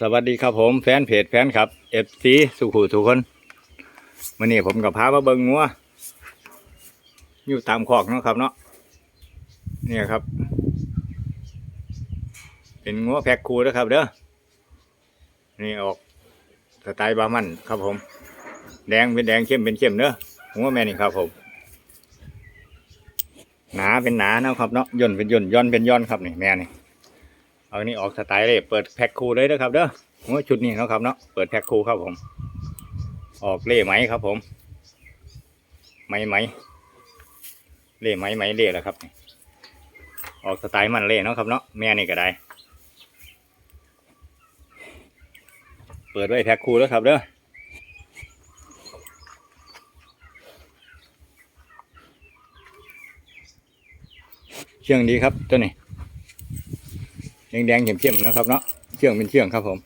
สวัสดีครับผมแฟนเพจแฟนครับเอฟซีสุขุทุกคนวันนี้ผมกับพามาเบิงงัวอยู่ตามคอกเนาะครับเนาะเนี่ยครับ เป็นงัวแพ็คคูนะครับเด้อนี่ออกสไตล์บามันครับผม แดงเป็นแดงเข้มเป็นเข้มเด้องัวแม่นี่ครับผม หนาเป็นหนาเนาะครับเนาะย่นเป็นย่นย่อนเป็นย่อนครับนี่แม่นี่ เอาอันนี้ออกสไตล์เลยเปิดแพ็คคูเลยนะครับเด้อหัวชุดนี้เนาะครับเนาะเปิดแพ็คคูครับผม ออกเล่ไหมครับผม ไหมไหมเล่ไหมไหมเล่แล้วครับ ออกสไตล์มันเล่เนาะครับเนาะแม่นี่ก็ได้ เปิดไว้แพ็คคูแล้วครับเด้อเชื่องดีครับตัวนี้ แดงๆเข้มๆนะครับเนาะเชื่องเป็นเชื่องครับผม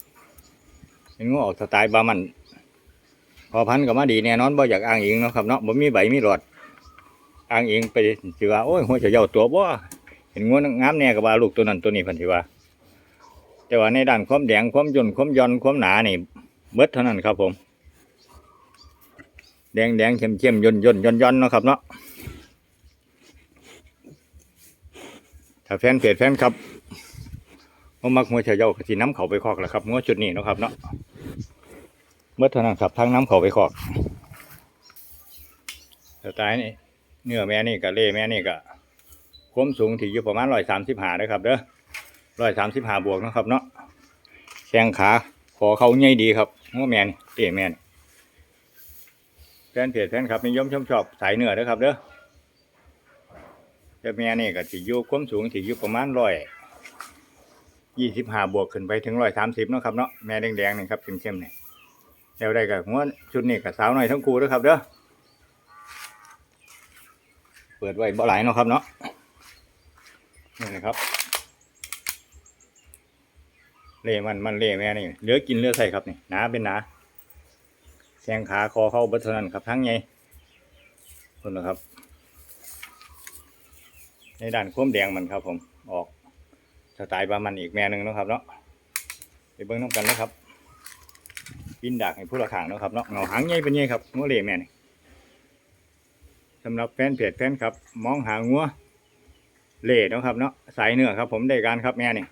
เป็นงูออกสไตล์บามัน พอพันธุ์ก็มาดีแน่นอนบ่อยากอ้างอิงนะครับเนาะบ่มีใบมีหลอดอ้างอิงไปสิว่าโอ้ยหัวจะเยาตัวบ่เห็นงูงามแน่ก็ว่าลูกตัวนั้นตัวนี้พันธิว่า แต่ว่าในด้านความแดงความย่นความย่อนความหนานี่เบิดเท่านั้นครับผม แดงแดงเข้มเข้มๆย่นย่นย่อนย่อนเนาะครับเนาะถ้าแฟนเพจแฟนครับ มมักหัวเฉยเยาสีน้ำเขาไปคอกแหละครับหัวจุดนี้นะครับเนาะเมื่อเท่านั้นครับทั้งน้ำเขาไปคอกสไตล์นี่เนื้อแม่นี่กับเล่แม่นี่กับความสูงที่อยู่ประมาณร้อยสามสิบห้านะครับเด้อร้อยสามสิบห้าบวกนะครับ เนาะแข้งขาขอเขาใหญ่ดีครับหัวแม่นเต้แม่นแฟนเพจแฟนครับนิยมชมชอบสายเนื้อเด้อครับเด้อแต่แม่นี่ก็ที่อยู่ความสูงที่อยู่ประมาณร้อย ยี่สิบห้าบวกขึ้นไปถึงร้อยสามสิบเนาะครับเนาะแม่แดงๆนี่ครับเข้มๆนี่แล้วได้กับหัวชุดนี้กับสาวหน่อยทั้งคู่ด้วยครับเด้อเปิดไว้บ่หลายเนาะครับเนาะนี่นะครับเล่มันมันเล่แม่นี่เหลือกินเหลือใส่ครับนี่หนาเป็นหนาแข้งขาคอเข้าบัดเท่านั้นครับทั้งไงคนนะครับ ในด้านโค้มแดงมันครับผมออก สไตล์ประมันอีกแม่หนึ่งนะครับเนาะไปเบิ้งน้ำกันนะครับบินดักให้ผู้ละขางนะครับเนาะเงาหางใหญ่เป็นใหญ่ครับงัวเหล่แม่นี่สำหรับแฟนเพจแฟนครับ มองหางัวเล่นะครับเนาะสายเนื้อครับ ผมได้การครับแม่นี่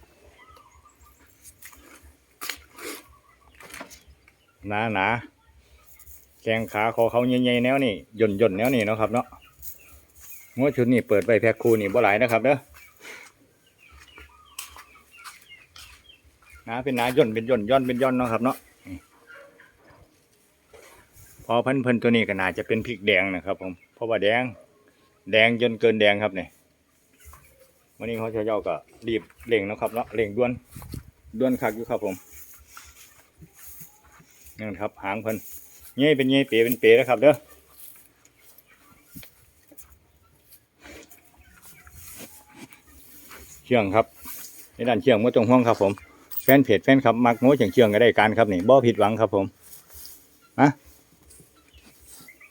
หนาหนาแข้งขาคอเขาใหญ่ๆแนวนี่ย่นย่นแนวนี่นะครับเนาะงัวชุดนี้เปิดไว้แพ็คคูนี่บ่หลายนะครับเด้อ นาเป็นนาย่นเป็นย่นย่อนเป็นย่อนเนาะครับเนาะพอเพิ่นเพิ่นตัวนี้ก็น่าจะเป็นพริกแดงนะครับผมเพราะว่าแดง แดงจนเกินแดงครับเนี่ยวันนี้เขาจะเย่าก็รีบเร่งนะครับเนาะเร่งด่วนด่วนคักอยู่ครับผมนี่นครับหางเพิ่นเงี้ยเป็นเงี้ยเป๋เป็นเป๋แล้วครับเด้อเชื่องครับในด้านเชื่องไม่ต้องห่วงครับผม ฟนเพจแฟนครับมักโม้เฉียงเชียงก็ได้การครับนี่บ่ผิดหวังครับผมนะ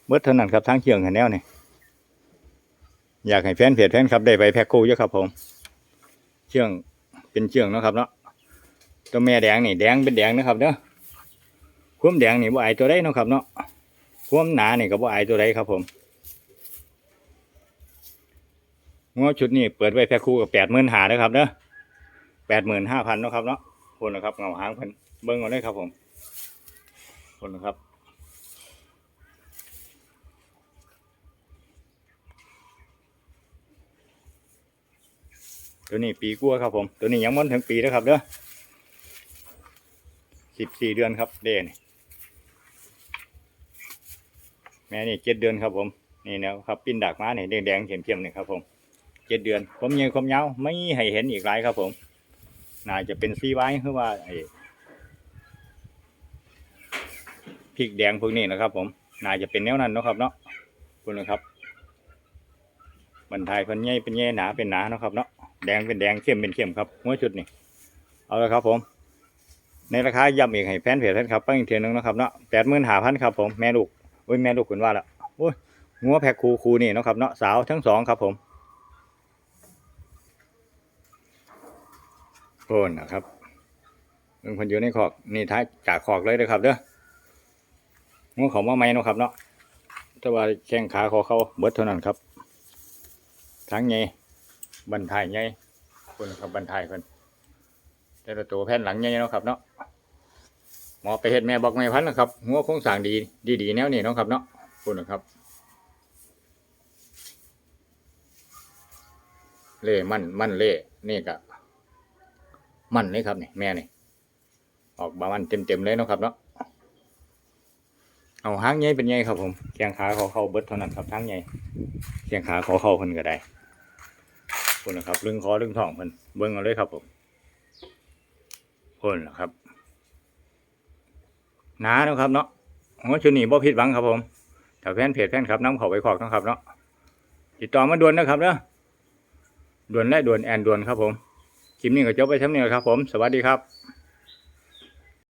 เบิดเท่านั้นครับทางเชียงแห่แนวนี่อยากให้แฟนเพจแฟนครับได้ไปแพ็คคู่เยอะครับผมเชียงเป็นเชียงนะครับเนาะตัวแม่แดงนี่แดงเป็นแดงนะครับเนาะความแดงนี่บ่อายตัวใดเนะครับเนาะความหนานี่ก็บ่อายตัวใดครับผมงอชุดนี้เปิดไว้แพ็คคู่กับแปดหมื่นหาเด้อครับเนาะแปดหมื่นห้าพันนะครับเนาะ คนนะครับเงาหางเพิ่นเบิ้งเอาเลยครับผมคนนะครับตัวนี้ปีกัวครับผม ตัวนี้ยังมันถึงปีแล้วครับเด้อสิบสี่เดือนครับเด่นแม่นี่เจ็ดเดือนครับผม นี่นะครับปิ้นดากม้าเนี่ยแดงๆเข้มๆเนี่ยครับผมเจ็ดเดือนผมยังความยาวไม่ให้เห็นอีกหลายครับผม น่าจะเป็นซีไว้คือว่าไอ้พริกแดงพวกนี้นะครับ ผมน่าจะเป็นแนวนั้นนะครับ เนาะคุณนะครับบรรทายเพิ่นใหญ่เป็นใหญ่หนาเป็นหนาเนาะครับเนาะแดงเป็นแดงเข้มเป็นเข้มครับหัวชุดนี่เอาละครับ ผม ในราคาย้ำอีกให้แฟนเพจแฟนครับไปอีกเทียนึงนะครับเนาะแปดหมื่นห้าพันครับผมแม่ลูกโอ้ยแม่ลูกคุณว่าละโอ้ยงัวแพ็คคูคูนี่นะครับเนาะสาวทั้งสองครับผม โอนนะครับเบิ่งเพิ่นอยู่ในคอกนี่ท้ายจากคอกเลยเด้อครับเด้องูเขามาใหม่เนาะครับเนาะแต่ว่าแข้งขาของเขาเบิดเท่านั้นครับทั้งใหญ่บันทายใหญ่คนครับบันทายเพิ่นแต่ละตัวแผ่นหลังใหญ่เนาะครับเนาะหมอไปเฮ็ดแม่บอกแม่พันนะครับหัวโครงสร้างดีดีๆแนวนี้เนาะครับเนาะคุณนะครับเล่มันมันเล่นี่ก็ มันเลยครับนี่แม่นี่ออกบามันเต็มเต็มๆเลยเนาะครับเนาะเอาหางใหญ่เป็นใหญ่ครับผมแขงขาเขาเข้าเบิดเท่านั้นครับหางใหญ่แขงขาเขาเข้าเพิ่นก็ได้คุณนะครับลึงคอลึงท้องเพิ่นเบิ่งเอาเลยครับผมคนนะครับหนาเนาะครับเนาะหัวชุดนี้บ่ผิดหวังครับผมถ้าแฟนเพจแฟนครับน้ำเขาไปขอกนะครับเนาะติดต่อมาด่วนนะครับเนาะด่วนและด่วนแอนด่วนครับผม คลิปนี้ก็จบไปเท่านี้ครับผม สวัสดีครับ